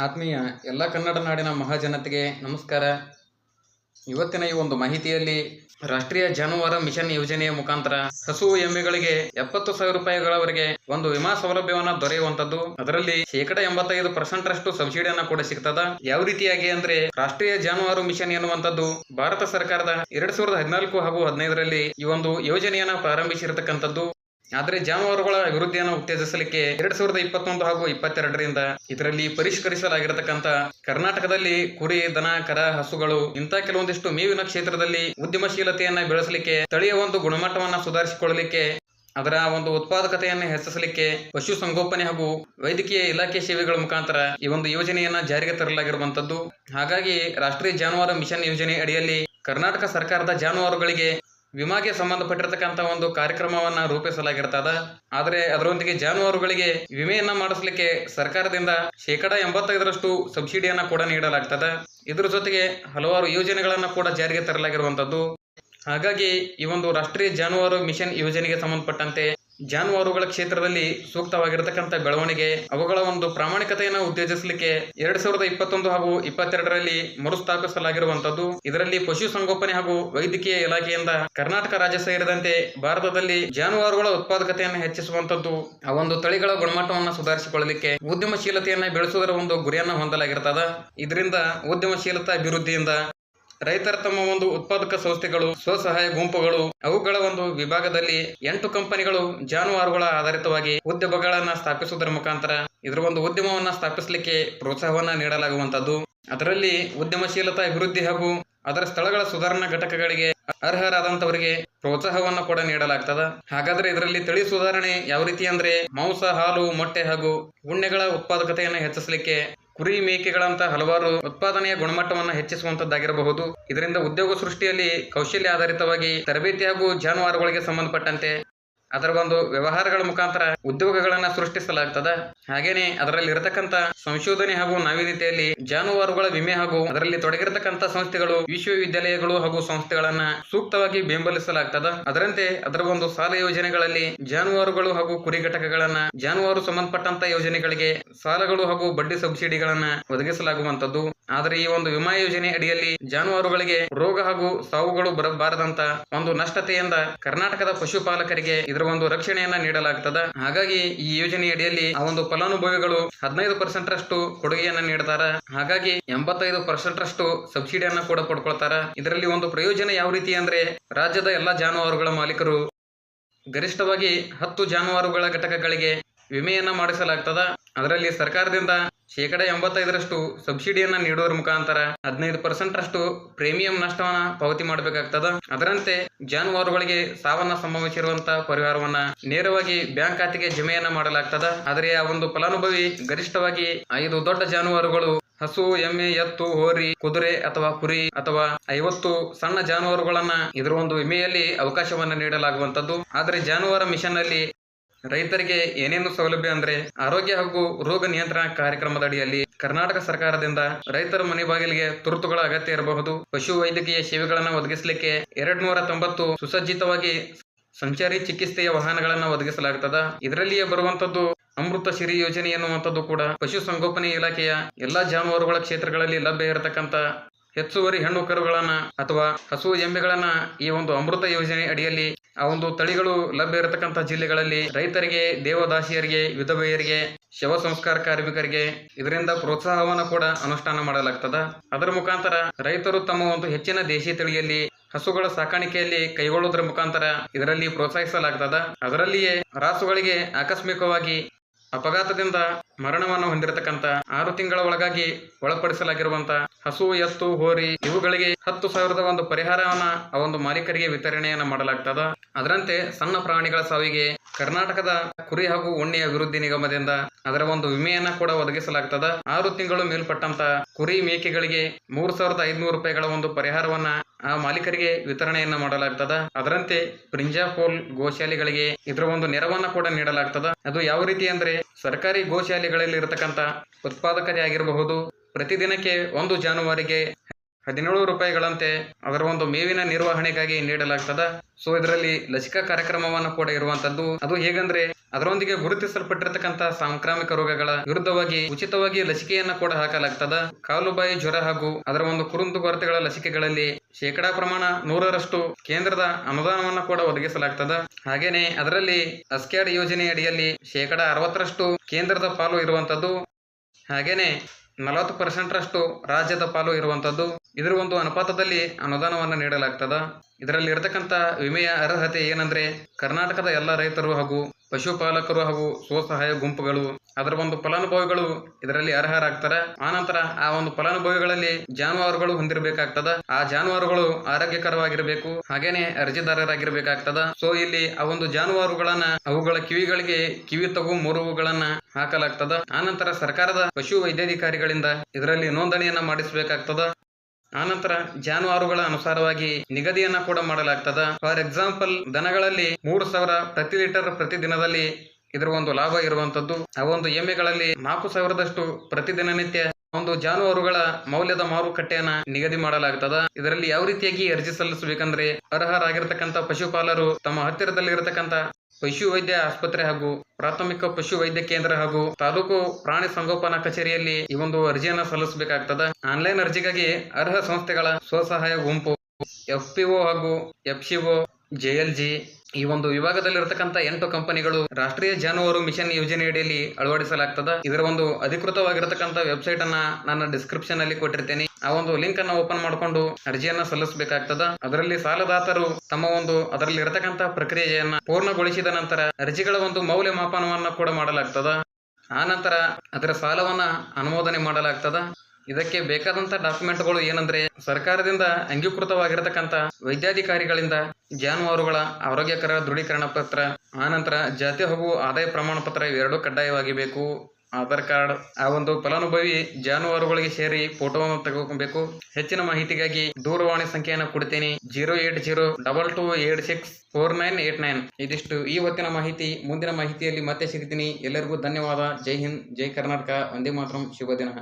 ಆತ್ಮೀಯ ಎಲ್ಲ ಕನ್ನಡ ನಾಡಿನ ಮಹಾಜನತೆಗೆ ನಮಸ್ಕಾರ. ಇವತ್ತಿನ ಈ ಒಂದು ಮಾಹಿತಿಯಲ್ಲಿ ರಾಷ್ಟ್ರೀಯ ಜಾನುವಾರು ಮಿಷನ್ ಯೋಜನೆಯ ಮುಖಾಂತರ ಹಸು ಎಮ್ಮೆಗಳಿಗೆ ಎಪ್ಪತ್ತು ಸಾವಿರ ರೂಪಾಯಿಗಳವರೆಗೆ ಒಂದು ವಿಮಾ ಸೌಲಭ್ಯವನ್ನ ದೊರೆಯುವಂತದ್ದು ಅದರಲ್ಲಿ ಶೇಕಡ ಎಂಬತ್ತೈದು ಪರ್ಸೆಂಟ್ ರಷ್ಟು ಸಬ್ಸಿಡಿಯನ್ನ ಕೂಡ ಸಿಗ್ತದ. ಯಾವ ರೀತಿಯಾಗಿ ಅಂದ್ರೆ ರಾಷ್ಟ್ರೀಯ ಜಾನುವಾರು ಮಿಷನ್ ಎನ್ನುವಂತದ್ದು ಭಾರತ ಸರ್ಕಾರದ ಎರಡ್ ಸಾವಿರದ ಹದಿನಾಲ್ಕು ಹಾಗೂ ಹದಿನೈದರಲ್ಲಿ ಈ ಒಂದು ಯೋಜನೆಯನ್ನ ಪ್ರಾರಂಭಿಸಿರತಕ್ಕಂಥದ್ದು. ಆದರೆ ಜಾನುವಾರುಗಳ ಅಭಿವೃದ್ಧಿಯನ್ನು ಉತ್ತೇಜಿಸಲಿಕ್ಕೆ ಎರಡ್ ಸಾವಿರದ ಇಪ್ಪತ್ತೊಂದು ಹಾಗೂ ಇಪ್ಪತ್ತೆರಡರಿಂದ ಇದರಲ್ಲಿ ಪರಿಷ್ಕರಿಸಲಾಗಿರತಕ್ಕಂತ ಕರ್ನಾಟಕದಲ್ಲಿ ಕುರಿ, ದನ ಕರ ಹಸುಗಳು ಇಂಥ ಕೆಲವೊಂದಿಷ್ಟು ಮೇವಿನ ಕ್ಷೇತ್ರದಲ್ಲಿ ಉದ್ಯಮಶೀಲತೆಯನ್ನ ಬೆಳೆಸಲಿಕ್ಕೆ, ಸ್ಥಳೀಯ ಒಂದು ಗುಣಮಟ್ಟವನ್ನ ಸುಧಾರಿಸಿಕೊಳ್ಳಲಿಕ್ಕೆ, ಅದರ ಒಂದು ಉತ್ಪಾದಕತೆಯನ್ನು ಹೆಚ್ಚಿಸಲಿಕ್ಕೆ, ಪಶು ಸಂಗೋಪನೆ ಹಾಗೂ ವೈದ್ಯಕೀಯ ಇಲಾಖೆ ಸೇವೆಗಳ ಮುಖಾಂತರ ಈ ಒಂದು ಯೋಜನೆಯನ್ನ ಜಾರಿಗೆ ತರಲಾಗಿರುವಂತದ್ದು ಹಾಗಾಗಿ ರಾಷ್ಟ್ರೀಯ ಜಾನುವಾರು ಮಿಷನ್ ಯೋಜನೆ ಅಡಿಯಲ್ಲಿ ಕರ್ನಾಟಕ ಸರ್ಕಾರದ ಜಾನುವಾರುಗಳಿಗೆ ವಿಮಾಗೆ ಸಂಬಂಧಪಟ್ಟಿರತಕ್ಕಂತ ಒಂದು ಕಾರ್ಯಕ್ರಮವನ್ನ ರೂಪಿಸಲಾಗಿರ್ತದ. ಆದರೆ ಅದರೊಂದಿಗೆ ಜಾನುವಾರುಗಳಿಗೆ ವಿಮೆಯನ್ನ ಮಾಡಿಸಲಿಕ್ಕೆ ಸರ್ಕಾರದಿಂದ ಶೇಕಡ ಎಂಬತ್ತೈದರಷ್ಟು ಸಬ್ಸಿಡಿಯನ್ನ ಕೂಡ ನೀಡಲಾಗ್ತದೆ. ಇದರ ಜೊತೆಗೆ ಹಲವಾರು ಯೋಜನೆಗಳನ್ನ ಕೂಡ ಜಾರಿಗೆ ತರಲಾಗಿರುವಂತದ್ದು. ಹಾಗಾಗಿ ಈ ಒಂದು ರಾಷ್ಟ್ರೀಯ ಜಾನುವಾರು ಮಿಷನ್ ಯೋಜನೆಗೆ ಸಂಬಂಧಪಟ್ಟಂತೆ ಜಾನುವಾರುಗಳ ಕ್ಷೇತ್ರದಲ್ಲಿ ಸೂಕ್ತವಾಗಿರತಕ್ಕಂಥ ಬೆಳವಣಿಗೆ, ಅವುಗಳ ಒಂದು ಪ್ರಾಮಾಣಿಕತೆಯನ್ನು ಉತ್ತೇಜಿಸಲಿಕ್ಕೆ ಎರಡ್ ಸಾವಿರದ ಇಪ್ಪತ್ತೊಂದು ಹಾಗೂ ಇಪ್ಪತ್ತೆರಡರಲ್ಲಿ ಮರುಸ್ಥಾಪಿಸಲಾಗಿರುವಂತದ್ದು ಇದರಲ್ಲಿ ಪಶು ಸಂಗೋಪನೆ ಹಾಗೂ ವೈದ್ಯಕೀಯ ಇಲಾಖೆಯಿಂದ ಕರ್ನಾಟಕ ರಾಜ್ಯ ಸೇರಿದಂತೆ ಭಾರತದಲ್ಲಿ ಜಾನುವಾರುಗಳ ಉತ್ಪಾದಕತೆಯನ್ನು ಹೆಚ್ಚಿಸುವಂತದ್ದು ಆ ಒಂದು ತಳಿಗಳ ಗುಣಮಟ್ಟವನ್ನು ಸುಧಾರಿಸಿಕೊಳ್ಳಲಿಕ್ಕೆ ಉದ್ಯಮಶೀಲತೆಯನ್ನ ಬೆಳೆಸುವುದರ ಒಂದು ಗುರಿಯನ್ನ ಹೊಂದಲಾಗಿರ್ತದ. ಇದರಿಂದ ಉದ್ಯಮಶೀಲತಾ ಅಭಿವೃದ್ಧಿಯಿಂದ ರೈತರ ತಮ್ಮ ಒಂದು ಉತ್ಪಾದಕ ಸಂಸ್ಥೆಗಳು, ಸ್ವಸಹಾಯ ಗುಂಪುಗಳು, ಅವುಗಳ ಒಂದು ವಿಭಾಗದಲ್ಲಿ ಎಂಟು ಕಂಪನಿಗಳು ಜಾನುವಾರುಗಳ ಆಧಾರಿತವಾಗಿ ಉದ್ಯಮಗಳನ್ನ ಸ್ಥಾಪಿಸುವುದರ ಮುಖಾಂತರ ಇದರ ಒಂದು ಉದ್ಯಮವನ್ನ ಸ್ಥಾಪಿಸಲಿಕ್ಕೆ ಪ್ರೋತ್ಸಾಹವನ್ನ ನೀಡಲಾಗುವಂತದ್ದು. ಅದರಲ್ಲಿ ಉದ್ಯಮಶೀಲತಾ, ಅಭಿವೃದ್ಧಿ ಹಾಗೂ ಅದರ ಸ್ಥಳಗಳ ಸುಧಾರಣಾ ಘಟಕಗಳಿಗೆ ಅರ್ಹರಾದಂತವರಿಗೆ ಪ್ರೋತ್ಸಾಹವನ್ನ ಕೂಡ ನೀಡಲಾಗ್ತದ. ಹಾಗಾದ್ರೆ ಇದರಲ್ಲಿ ತಳಿ ಸುಧಾರಣೆ ಯಾವ ರೀತಿ ಅಂದ್ರೆ ಮಾಂಸ, ಹಾಲು, ಮೊಟ್ಟೆ ಹಾಗೂ ಉಣ್ಣೆಗಳ ಉತ್ಪಾದಕತೆಯನ್ನು ಹೆಚ್ಚಿಸಲಿಕ್ಕೆ ಕುರಿ ಮೇಕೆಗಳಂತಹ ಹಲವಾರು ಉತ್ಪಾದನೆಯ ಗುಣಮಟ್ಟವನ್ನು ಹೆಚ್ಚಿಸುವಂತದ್ದಾಗಿರಬಹುದು ಇದರಿಂದ ಉದ್ಯೋಗ ಸೃಷ್ಟಿಯಲ್ಲಿ ಕೌಶಲ್ಯ ಆಧಾರಿತವಾಗಿ ತರಬೇತಿ ಹಾಗೂ ಜಾನುವಾರುಗಳಿಗೆ ಸಂಬಂಧಪಟ್ಟಂತೆ ಅದರ ಒಂದು ವ್ಯವಹಾರಗಳ ಮುಖಾಂತರ ಉದ್ಯೋಗಗಳನ್ನ ಸೃಷ್ಟಿಸಲಾಗ್ತದ. ಹಾಗೇನೆ ಅದರಲ್ಲಿ ಇರತಕ್ಕಂತ ಸಂಶೋಧನೆ ಹಾಗೂ ನಾವೀನ್ಯತೆಯಲ್ಲಿ ಜಾನುವಾರುಗಳ ವಿಮೆ ಹಾಗೂ ಅದರಲ್ಲಿ ತೊಡಗಿರತಕ್ಕಂತ ಸಂಸ್ಥೆಗಳು, ವಿಶ್ವವಿದ್ಯಾಲಯಗಳು ಹಾಗೂ ಸಂಸ್ಥೆಗಳನ್ನ ಸೂಕ್ತವಾಗಿ ಬೆಂಬಲಿಸಲಾಗ್ತದ. ಅದರಂತೆ ಅದರ ಒಂದು ಸಾಲ ಯೋಜನೆಗಳಲ್ಲಿ ಜಾನುವಾರುಗಳು ಹಾಗೂ ಕುರಿ ಘಟಕಗಳನ್ನ ಜಾನುವಾರು ಸಂಬಂಧಪಟ್ಟಂತ ಯೋಜನೆಗಳಿಗೆ ಸಾಲಗಳು ಹಾಗೂ ಬಡ್ಡಿ ಸಬ್ಸಿಡಿಗಳನ್ನ ಒದಗಿಸಲಾಗುವಂತದ್ದು ಆದರೆ ಈ ಒಂದು ವಿಮಾ ಯೋಜನೆ ಅಡಿಯಲ್ಲಿ ಜಾನುವಾರುಗಳಿಗೆ ರೋಗ ಹಾಗೂ ಸಾವುಗಳು ಬರಬಾರದಂತ ಒಂದು ನಷ್ಟತೆಯಿಂದ ಕರ್ನಾಟಕದ ಪಶುಪಾಲಕರಿಗೆ ಇದರ ಒಂದು ರಕ್ಷಣೆಯನ್ನ ನೀಡಲಾಗ್ತದ. ಹಾಗಾಗಿ ಈ ಯೋಜನೆ ಅಡಿಯಲ್ಲಿ ಆ ಒಂದು ಫಲಾನುಭವಿಗಳು ಹದಿನೈದು ಪರ್ಸೆಂಟ್ ರಷ್ಟು ಕೊಡುಗೆಯನ್ನ ನೀಡ್ತಾರ. ಹಾಗಾಗಿ ಎಂಬತ್ತೈದು ಪರ್ಸೆಂಟ್ ರಷ್ಟು ಸಬ್ಸಿಡಿಯನ್ನ ಕೂಡ ಪಡ್ಕೊಳ್ತಾರ. ಇದರಲ್ಲಿ ಒಂದು ಪ್ರಯೋಜನ ಯಾವ ರೀತಿ ಅಂದ್ರೆ ರಾಜ್ಯದ ಎಲ್ಲಾ ಜಾನುವಾರುಗಳ ಮಾಲೀಕರು ಗರಿಷ್ಠವಾಗಿ ಹತ್ತು ಜಾನುವಾರುಗಳ ಘಟಕಗಳಿಗೆ ವಿಮೆಯನ್ನ ಮಾಡಿಸಲಾಗ್ತದ. ಅದರಲ್ಲಿ ಸರ್ಕಾರದಿಂದ ಶೇಕಡ ಎಂಬತ್ತೈದರಷ್ಟು ಸಬ್ಸಿಡಿಯನ್ನ ನೀಡುವರ ಮುಖಾಂತರ ಹದಿನೈದು ಪರ್ಸೆಂಟ್ ರಷ್ಟು ಪ್ರೀಮಿಯಂ ನಷ್ಟವನ್ನ ಪಾವತಿ ಮಾಡಬೇಕಾಗ್ತದ. ಅದರಂತೆ ಜಾನುವಾರುಗಳಿಗೆ ಸಾವನ್ನ ಸಂಭವಿಸಿರುವಂತಹ ಪರಿಹಾರವನ್ನ ನೇರವಾಗಿ ಬ್ಯಾಂಕ್ ಖಾತೆಗೆ ಜಮೆಯನ್ನ ಮಾಡಲಾಗ್ತದ. ಆದರೆ ಆ ಒಂದು ಫಲಾನುಭವಿ ಗರಿಷ್ಠವಾಗಿ ಐದು ದೊಡ್ಡ ಜಾನುವಾರುಗಳು ಹಸು, ಎಮ್ಮೆ, ಎತ್ತು, ಹೋರಿ, ಕುದುರೆ ಅಥವಾ ಕುರಿ ಅಥವಾ ಐವತ್ತು ಸಣ್ಣ ಜಾನುವಾರುಗಳನ್ನ ಇದರ ಒಂದು ವಿಮೆಯಲ್ಲಿ ಅವಕಾಶವನ್ನ ನೀಡಲಾಗುವಂತದ್ದು. ಆದರೆ ಜಾನುವಾರು ಮಿಷನ್ ಅಲ್ಲಿ ರೈತರಿಗೆ ಏನೇನು ಸೌಲಭ್ಯ ಅಂದ್ರೆ ಆರೋಗ್ಯ ಹಾಗೂ ರೋಗ ನಿಯಂತ್ರಣ ಕಾರ್ಯಕ್ರಮದ ಅಡಿಯಲ್ಲಿ ಕರ್ನಾಟಕ ಸರ್ಕಾರದಿಂದ ರೈತರ ಮನೆ ಬಾಗಿಲಿಗೆ ತುರ್ತುಗಳ ಅಗತ್ಯ ಇರಬಹುದು. ಪಶು ವೈದ್ಯಕೀಯ ಸೇವೆಗಳನ್ನು ಒದಗಿಸಲಿಕ್ಕೆ ಎರಡ್ ನೂರ ತೊಂಬತ್ತು ಸುಸಜ್ಜಿತವಾಗಿ ಸಂಚಾರಿ ಚಿಕಿತ್ಸೆಯ ವಾಹನಗಳನ್ನು ಒದಗಿಸಲಾಗುತ್ತದೆ ಇದರಲ್ಲಿಯೇ ಬರುವಂತದ್ದು ಅಮೃತ ಸಿರಿ ಯೋಜನೆ ಎನ್ನುವಂಥದ್ದು ಕೂಡ ಪಶು ಸಂಗೋಪನೆ ಇಲಾಖೆಯ ಎಲ್ಲಾ ಜಾನುವಾರುಗಳ ಕ್ಷೇತ್ರಗಳಲ್ಲಿ ಲಭ್ಯ ಇರತಕ್ಕಂತ ಹೆಚ್ಚುವರಿ ಹೆಣ್ಣು ಕರುಗಳನ್ನ ಅಥವಾ ಹಸು ಎಮ್ಮೆಗಳನ್ನ ಈ ಒಂದು ಅಮೃತ ಯೋಜನೆ ಅಡಿಯಲ್ಲಿ ಆ ಒಂದು ತಳಿಗಳು ಲಭ್ಯ ಇರತಕ್ಕಂತ ಜಿಲ್ಲೆಗಳಲ್ಲಿ ರೈತರಿಗೆ, ದೇವದಾಸಿಯರಿಗೆ, ವಿಧವೆಯರಿಗೆ, ಶವ ಸಂಸ್ಕಾರ ಕಾರ್ಮಿಕರಿಗೆ ಇದರಿಂದ ಪ್ರೋತ್ಸಾಹವನ್ನು ಕೂಡ ಅನುಷ್ಠಾನ ಮಾಡಲಾಗ್ತದ. ಅದರ ಮುಖಾಂತರ ರೈತರು ತಮ್ಮ ಒಂದು ಹೆಚ್ಚಿನ ದೇಶಿ ತಳಿಯಲ್ಲಿ, ಹಸುಗಳ ಸಾಕಾಣಿಕೆಯಲ್ಲಿ ಕೈಗೊಳ್ಳುವುದರ ಮುಖಾಂತರ ಇದರಲ್ಲಿ ಪ್ರೋತ್ಸಾಹಿಸಲಾಗ್ತದ. ಅದರಲ್ಲಿಯೇ ರಾಸುಗಳಿಗೆ ಆಕಸ್ಮಿಕವಾಗಿ ಅಪಘಾತದಿಂದ ಮರಣವನ್ನು ಹೊಂದಿರತಕ್ಕಂಥ ಆರು ತಿಂಗಳ ಒಳಗಾಗಿ ಒಳಪಡಿಸಲಾಗಿರುವಂತ ಹಸು, ಎತ್ತು, ಹೋರಿ ಇವುಗಳಿಗೆ ಹತ್ತು ಸಾವಿರದ ಒಂದು ಪರಿಹಾರವನ್ನ ಆ ಒಂದು ಮಾಲೀಕರಿಗೆ ವಿತರಣೆಯನ್ನ ಮಾಡಲಾಗ್ತದ. ಅದರಂತೆ ಸಣ್ಣ ಪ್ರಾಣಿಗಳ ಸಾವಿಗೆ ಕರ್ನಾಟಕದ ಕುರಿ ಹಾಗೂ ಉಣ್ಣೆ ಅಭಿವೃದ್ಧಿ ನಿಗಮದಿಂದ ಅದರ ಒಂದು ವಿಮೆಯನ್ನ ಕೂಡ ಒದಗಿಸಲಾಗ್ತದ. ಆರು ತಿಂಗಳು ಮೇಲ್ಪಟ್ಟಂತ ಕುರಿ ಮೇಕೆಗಳಿಗೆ ಮೂರು ಸಾವಿರದ ಐದುನೂರು ರೂಪಾಯಿಗಳ ಒಂದು ಪರಿಹಾರವನ್ನ ಆ ಮಾಲೀಕರಿಗೆ ವಿತರಣೆಯನ್ನ ಮಾಡಲಾಗ್ತದ. ಅದರಂತೆ ಪ್ರಿಂಜಾಪೋಲ್ ಗೋಶಾಲೆಗಳಿಗೆ ಇದರ ಒಂದು ನೆರವನ್ನ ಕೂಡ ನೀಡಲಾಗ್ತದ. ಅದು ಯಾವ ರೀತಿ ಅಂದ್ರೆ ಸರ್ಕಾರಿ ಗೋಶಾಲೆಗಳಲ್ಲಿ ಇರತಕ್ಕಂತ ಉತ್ಪಾದಕತೆ ಆಗಿರಬಹುದು. ಪ್ರತಿದಿನಕ್ಕೆ ಒಂದು ಜಾನುವಾರಿಗೆ ಹದಿನೇಳು ರೂಪಾಯಿಗಳಂತೆ ಅದರ ಒಂದು ಮೇವಿನ ನಿರ್ವಹಣೆಗಾಗಿ ನೀಡಲಾಗ್ತದ. ಸೊ ಇದರಲ್ಲಿ ಲಸಿಕಾ ಕಾರ್ಯಕ್ರಮವನ್ನು ಕೂಡ ಇರುವಂತದ್ದು, ಅದು ಹೇಗಂದ್ರೆ ಅದರೊಂದಿಗೆ ಗುರುತಿಸಲ್ಪಟ್ಟಿರತಕ್ಕಂತಹ ಸಾಂಕ್ರಾಮಿಕ ರೋಗಗಳ ವಿರುದ್ಧವಾಗಿ ಉಚಿತವಾಗಿ ಲಸಿಕೆಯನ್ನ ಕೂಡ ಹಾಕಲಾಗ್ತದ. ಕಾಲುಬಾಯಿ ಜ್ವರ ಹಾಗೂ ಅದರ ಒಂದು ಕುರುಂದು ಕೊರತೆಗಳ ಲಸಿಕೆಗಳಲ್ಲಿ ಶೇಕಡಾ ಪ್ರಮಾಣ ನೂರರಷ್ಟು ಕೇಂದ್ರದ ಅನುದಾನವನ್ನ ಕೂಡ ಒದಗಿಸಲಾಗ್ತದ. ಹಾಗೇನೆ ಅದರಲ್ಲಿ ಅಸ್ಕ್ಯಾಡ್ ಯೋಜನೆ ಅಡಿಯಲ್ಲಿ ಶೇಕಡಾ ಅರವತ್ತರಷ್ಟು ಕೇಂದ್ರದ ಪಾಲು ಇರುವಂತದ್ದು. ಹಾಗೇನೆ ನಲವತ್ತು ಪರ್ಸೆಂಟ್ ರಷ್ಟು ರಾಜ್ಯದ ಪಾಲು ಇರುವಂತದ್ದು. ಇದರ ಒಂದು ಅನುಪಾತದಲ್ಲಿ ಅನುದಾನವನ್ನು ನೀಡಲಾಗ್ತದ. ಇದರಲ್ಲಿ ಇರತಕ್ಕಂತ ವಿಮೆಯ ಅರ್ಹತೆ ಏನಂದ್ರೆ, ಕರ್ನಾಟಕದ ಎಲ್ಲ ರೈತರು ಹಾಗೂ ಪಶುಪಾಲಕರು ಹಾಗೂ ಸ್ವಸಹಾಯ ಗುಂಪುಗಳು, ಅದರ ಒಂದು ಫಲಾನುಭವಿಗಳು ಇದರಲ್ಲಿ ಅರ್ಹರಾಗ್ತಾರ. ಆನಂತರ ಆ ಒಂದು ಫಲಾನುಭವಿಗಳಲ್ಲಿ ಜಾನುವಾರುಗಳು ಹೊಂದಿರಬೇಕಾಗ್ತದ. ಆ ಜಾನುವಾರುಗಳು ಆರೋಗ್ಯಕರವಾಗಿರಬೇಕು, ಹಾಗೇನೆ ಅರ್ಜಿದಾರರಾಗಿರ್ಬೇಕಾಗ್ತದ. ಸೊ ಇಲ್ಲಿ ಆ ಒಂದು ಜಾನುವಾರುಗಳನ್ನ, ಅವುಗಳ ಕಿವಿಗಳಿಗೆ ಕಿವಿ ತಗು ಮುರುವುಗಳನ್ನ ಹಾಕಲಾಗ್ತದ. ಆನಂತರ ಸರ್ಕಾರದ ಪಶು ವೈದ್ಯಾಧಿಕಾರಿಗಳಿಂದ ಇದರಲ್ಲಿ ನೋಂದಣಿಯನ್ನ ಮಾಡಿಸಬೇಕಾಗ್ತದ. ಆನಂತರ ಜಾನುವಾರುಗಳ ಅನುಸಾರವಾಗಿ ನಿಗದಿಯನ್ನ ಕೂಡ ಮಾಡಲಾಗ್ತದ. ಫಾರ್ ಎಕ್ಸಾಂಪಲ್ ದನಗಳಲ್ಲಿ ಮೂರು ಸಾವಿರ ಪ್ರತಿ ಲೀಟರ್ ಪ್ರತಿ ದಿನದಲ್ಲಿ ಇದರ ಒಂದು ಲಾಭ ಇರುವಂತದ್ದು. ಆ ಒಂದು ಎಮ್ಮೆಗಳಲ್ಲಿ ನಾಲ್ಕು ಸಾವಿರದಷ್ಟು ಪ್ರತಿ ದಿನನಿತ್ಯ ಒಂದು ಜಾನುವಾರುಗಳ ಮೌಲ್ಯದ ಮಾರುಕಟ್ಟೆಯನ್ನ ನಿಗದಿ ಮಾಡಲಾಗ್ತದ. ಇದರಲ್ಲಿ ಯಾವ ರೀತಿಯಾಗಿ ಅರ್ಜಿ ಸಲ್ಲಿಸಬೇಕಂದ್ರೆ ಅರ್ಹರಾಗಿರ್ತಕ್ಕಂಥ ಪಶುಪಾಲರು ತಮ್ಮ ಹತ್ತಿರದಲ್ಲಿ ಇರತಕ್ಕಂತ ಪಶು ವೈದ್ಯ ಆಸ್ಪತ್ರೆ ಹಾಗೂ ಪ್ರಾಥಮಿಕ ಪಶು ವೈದ್ಯ ಕೇಂದ್ರ ಹಾಗೂ ತಾಲೂಕು ಪ್ರಾಣಿ ಸಂಗೋಪನಾ ಕಚೇರಿಯಲ್ಲಿ ಈ ಒಂದು ಅರ್ಜಿಯನ್ನ ಸಲ್ಲಿಸಬೇಕಾಗ್ತದ. ಆನ್ಲೈನ್ ಅರ್ಜಿಗಾಗಿ ಅರ್ಹ ಸಂಸ್ಥೆಗಳ ಸ್ವಸಹಾಯ ಗುಂಪು ಎಫ್ಪಿಒ ಹಾಗೂ ಎಫ್ಸಿಒ ಜೆಎಲ್ಜಿ ಈ ಒಂದು ವಿಭಾಗದಲ್ಲಿರತಕ್ಕಂತ ಎಂಟು ಕಂಪನಿಗಳು ರಾಷ್ಟ್ರೀಯ ಜಾನುವಾರು ಮಿಷನ್ ಯೋಜನೆಯಡಿಯಲ್ಲಿ ಅಳವಡಿಸಲಾಗ್ತದ. ಇದರ ಒಂದು ಅಧಿಕೃತವಾಗಿರತಕ್ಕಂತ ವೆಬ್ಸೈಟ್ ಅನ್ನ ನಾನು ಡಿಸ್ಕ್ರಿಪ್ಷನ್ ಅಲ್ಲಿ ಕೊಟ್ಟಿರ್ತೇನೆ. ಆ ಒಂದು ಲಿಂಕ್ ಅನ್ನ ಓಪನ್ ಮಾಡಿಕೊಂಡು ಅರ್ಜಿಯನ್ನ ಸಲ್ಲಿಸಬೇಕಾಗ್ತದ. ಅದರಲ್ಲಿ ಸಾಲದಾತರು ತಮ್ಮ ಒಂದು ಅದರಲ್ಲಿ ಇರತಕ್ಕಂತ ಪ್ರಕ್ರಿಯೆಯನ್ನ ಪೂರ್ಣಗೊಳಿಸಿದ ನಂತರ ಅರ್ಜಿಗಳ ಒಂದು ಮೌಲ್ಯಮಾಪನವನ್ನ ಕೂಡ ಮಾಡಲಾಗ್ತದ. ಆ ನಂತರ ಅದರ ಸಾಲವನ್ನ ಅನುಮೋದನೆ ಮಾಡಲಾಗ್ತದ. ಇದಕ್ಕೆ ಬೇಕಾದಂತ ಡಾಕ್ಯುಮೆಂಟ್ಗಳು ಏನಂದ್ರೆ ಸರ್ಕಾರದಿಂದ ಅಂಗೀಕೃತವಾಗಿರತಕ್ಕಂತ ವೈದ್ಯಾಧಿಕಾರಿಗಳಿಂದ ಜಾನುವಾರುಗಳ ಆರೋಗ್ಯಕರ ದೃಢೀಕರಣ ಪತ್ರ ಆನಂತರ ಜಾತಿ ಹಾಗೂ ಆದಾಯ ಪ್ರಮಾಣ ಪತ್ರ ಇವೆರಡು ಕಡ್ಡಾಯವಾಗಿ ಬೇಕು. ಆಧಾರ್ ಕಾರ್ಡ್, ಆ ಒಂದು ಫಲಾನುಭವಿ ಜಾನುವಾರುಗಳಿಗೆ ಸೇರಿ ಫೋಟೋವನ್ನು ತೆಗೆದುಕೊಬೇಕು. ಹೆಚ್ಚಿನ ಮಾಹಿತಿಗಾಗಿ ದೂರವಾಣಿ ಸಂಖ್ಯೆಯನ್ನು ಕೊಡ್ತೀನಿ. Zero eight zero double two eight six four nine eight nine. ಇದಿಷ್ಟು ಈ ಮಾಹಿತಿ. ಮುಂದಿನ ಮಾಹಿತಿಯಲ್ಲಿ ಮತ್ತೆ ಸಿಗ್ತೀನಿ. ಎಲ್ಲರಿಗೂ ಧನ್ಯವಾದ. ಜೈ ಹಿಂದ್, ಜೈ ಕರ್ನಾಟಕ. ಒಂದೇ ಮಾತ್ರ. ಶುಭ ದಿನ.